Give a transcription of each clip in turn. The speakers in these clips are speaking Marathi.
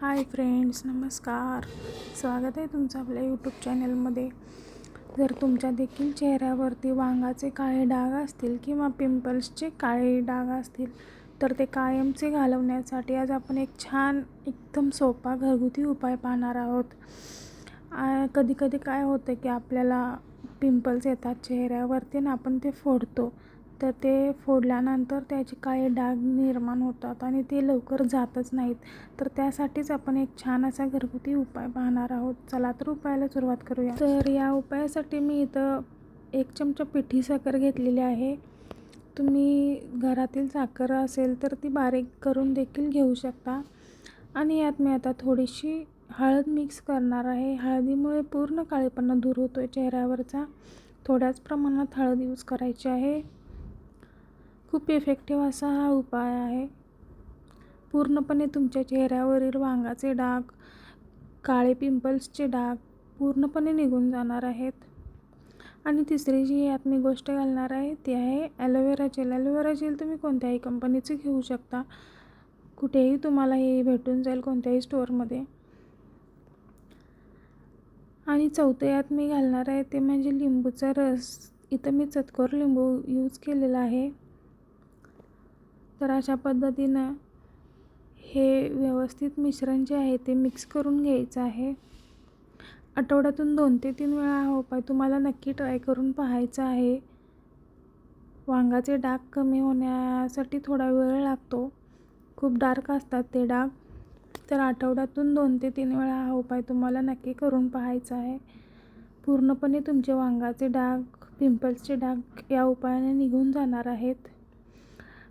हाय फ्रेंड्स नमस्कार. स्वागत आहे तुमचं आपल्या यूट्यूब चॅनलमध्ये. जर तुमच्या देखील चेहऱ्यावरती वांगाचे काळे डाग असतील किंवा पिंपल्सचे काळे डाग असतील तर ते कायमचे घालवण्यासाठी आज आपण एक छान एकदम सोपा घरगुती उपाय पाहणार आहोत. कधी कधी काय होतं की आपल्याला पिंपल्स येतात चेहऱ्यावरती आणि आपण ते फोडतो. तर ते फोडल्यानंतर त्याचे काळे डाग निर्माण होतात आणि ते लवकर जातच नाहीत. तर त्यासाठीच आपण एक छान असा घरगुती उपाय पाहणार आहोत. चला तर उपायाला सुरुवात करूया. तर या उपायासाठी मी इथं एक चमचा पिठी साखर घेतलेली आहे. तुम्ही घरातील साखर असेल तर ती बारीक करून देखील घेऊ शकता. आणि यात मी आता थोडीशी हळद मिक्स करणार आहे. हळदीमुळे पूर्ण काळेपणा दूर होतो आहे चेहऱ्यावरचा. थोड्याच प्रमाणात हळद यूज करायची आहे. खूप इफेक्टिव्ह असा हा उपाय आहे. पूर्णपणे तुमच्या चेहऱ्यावरील वांगाचे डाग काळे पिंपल्सचे डाग पूर्णपणे निघून जाणार आहेत. आणि तिसरी जी यात मी गोष्ट घालणार आहे ती आहे ॲलोवेरा जेल ॲलोवेरा जेल तुम्ही कोणत्याही कंपनीचं घेऊ शकता. कुठेही तुम्हाला हे भेटून जाईल कोणत्याही स्टोअरमध्ये आणि चौथं यात मी घालणार आहे ते म्हणजे लिंबूचा रस. इथं मी चतकोर लिंबू यूज केलेला आहे. तर अशा पद्धतीनं हे व्यवस्थित मिश्रण जे आहे ते मिक्स करून घ्यायचं आहे. आठवड्यातून दोन ते तीन वेळा हा उपाय तुम्हाला नक्की ट्राय करून पाहायचा आहे. वांगाचे डाग कमी होण्यासाठी थोडा वेळ लागतो. खूप डार्क असतात ते डाग. तर आठवड्यातून दोन ते तीन वेळा हा उपाय तुम्हाला नक्की करून पाहायचा आहे. पूर्णपणे तुमचे वांगाचे डाग पिंपल्सचे डाग या उपायाने निघून जाणार आहेत.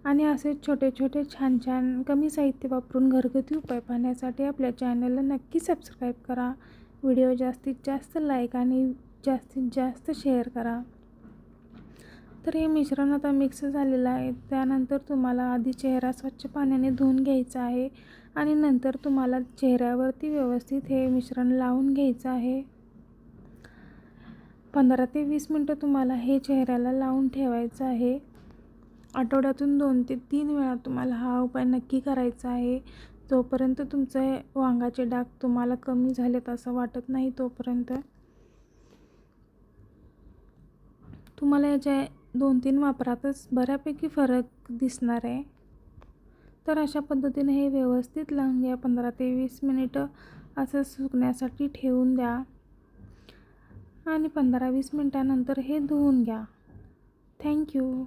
आणि असे छोटे छोटे छान छान कमी साहित्य वापरून घरगुती उपाय पाहण्यासाठी आपल्या चॅनलला नक्की सबस्क्राईब करा. व्हिडिओ जास्तीत जास्त लाईक आणि जास्तीत जास्त शेअर करा. तर हे मिश्रण आता मिक्स झालेलं आहे. त्यानंतर तुम्हाला आधी चेहरा स्वच्छ पाण्याने धुवून घ्यायचा आहे आणि नंतर तुम्हाला चेहऱ्यावरती व्यवस्थित हे मिश्रण लावून घ्यायचं आहे. पंधरा ते वीस मिनटं तुम्हाला हे चेहऱ्याला लावून ठेवायचं आहे. आठवड्यातून दोन ते तीन वेळा तुम्हाला हा उपाय नक्की करायचा आहे. जोपर्यंत तुमचे वांगाचे डाग तुम्हाला कमी झालेत असं वाटत नाही तोपर्यंत तुम्हाला याच्या दोन तीन वापरातच बऱ्यापैकी फरक दिसणार आहे. तर अशा पद्धतीने हे व्यवस्थित लावून घ्या. पंधरा ते वीस मिनिटं असं सुकण्यासाठी ठेवून द्या. आणि पंधरा वीस मिनटानंतर हे धुवून घ्या. थँक्यू.